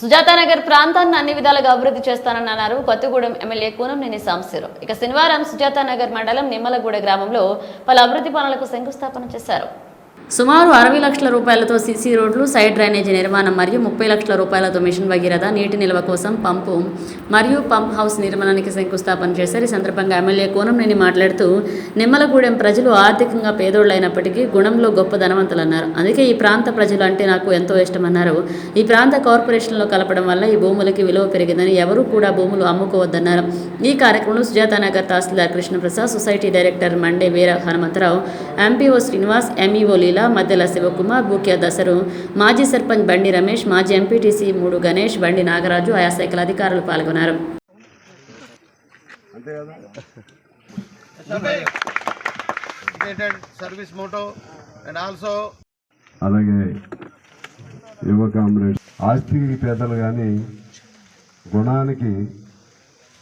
సుజాతానగర్ ప్రాంతాన్ని అన్ని విధాలుగా అభివృద్ధి చేస్తానని అన్నారు కొత్తగూడెం ఎమ్మెల్యే కూనంనేని సాంబశివరావు ఇక శనివారం సుజాతానగర్ మండలం నిమ్మలగూడ గ్రామంలో పలు అభివృద్ధి పనులకు శంకుస్థాపన చేశారు. సుమారు అరవై లక్షల రూపాయలతో సీసీ రోడ్లు సైడ్ డ్రైనేజీ నిర్మాణం మరియు ముప్పై లక్షల రూపాయలతో మిషన్ భగీరథ నీటి నిల్వ కోసం పంపు మరియు పంప్ హౌస్ నిర్మాణానికి శంకుస్థాపన చేశారు. ఈ సందర్భంగా ఎమ్మెల్యే కోనంనేని మాట్లాడుతూ నిమ్మలగూడెం ప్రజలు ఆర్థికంగా పేదోళ్ళైనప్పటికీ గుణంలో గొప్ప ధనవంతులన్నారు అందుకే ఈ ప్రాంత ప్రజలు అంటే నాకు ఎంతో ఇష్టమన్నారు. ఈ ప్రాంత కార్పొరేషన్లో కలపడం వల్ల ఈ భూములకి విలువ పెరిగిందని ఎవరూ కూడా భూములు అమ్ముకోవద్దన్నారు. ఈ కార్యక్రమంలో Sujatanagar tahsildar Krishnaprasad society director Mande Veera Hanumantharao MPO Srinivas MEO Leela Maddela Sivakumar Bukya Dasaru మాజీ సర్పంచ్ బండి రమేష్ మాజీ ఎంపీటీసీ మూడు గణేష్ బండి నాగరాజు ఆయా శాఖల అధికారులు పాల్గొన్నారు. అలాగే యువ ఆస్తికి పేదలు కానీ గుణానికి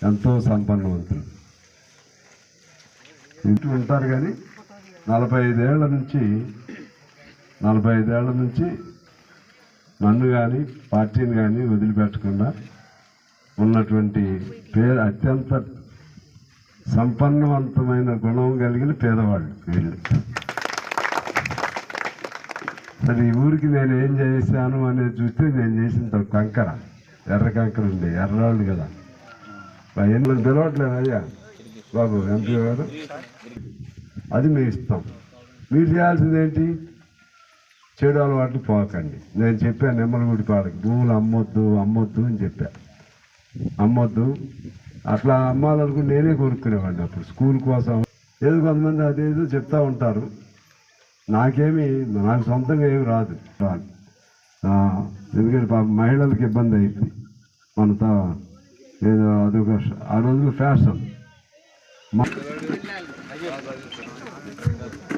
ఎంతో సంపన్నవంతులు. ఇంటూ ఉంటారు కానీ నలభై ఐదేళ్ళ నుంచి నలభై ఐదేళ్ళ నుంచి నన్ను కానీ పార్టీని కానీ వదిలిపెట్టకుండా ఉన్నటువంటి పేరు అత్యంత సంపన్నవంతమైన గుణం కలిగిన పేదవాళ్ళు వీళ్ళు. సరే ఈ ఊరికి నేను ఏం చేశాను అనేది చూస్తే నేను చేసిన కంకర. ఎర్ర కంకర ఉంది ఎర్రరాళ్ళు కదా. ఎన్ని పిలవట్లేదు అయ్యా బాబు ఎంపీ గారు. అది మేము ఇస్తాం మీరు చేయాల్సింది ఏంటి చెడు అలవాట్లు పోకండి. నేను చెప్పాను నిమ్మలగుడి పాడకి భూములు అమ్మొద్దు అమ్మొద్దు అని చెప్పా. అమ్మొద్దు. అట్లా అమ్మాలనుకుని నేనే కొనుక్కునేవాడిని అప్పుడు. స్కూల్ కోసం ఏదో కొంతమంది అదేదో చెప్తా ఉంటారు. నాకేమి నాకు సొంతంగా ఏమి రాదు. రాదు ఎందుకంటే పాప మహిళలకు ఇబ్బంది అయింది. మనతో ఏదో అదొక ఆ రోజులు ఫ్యాషన్.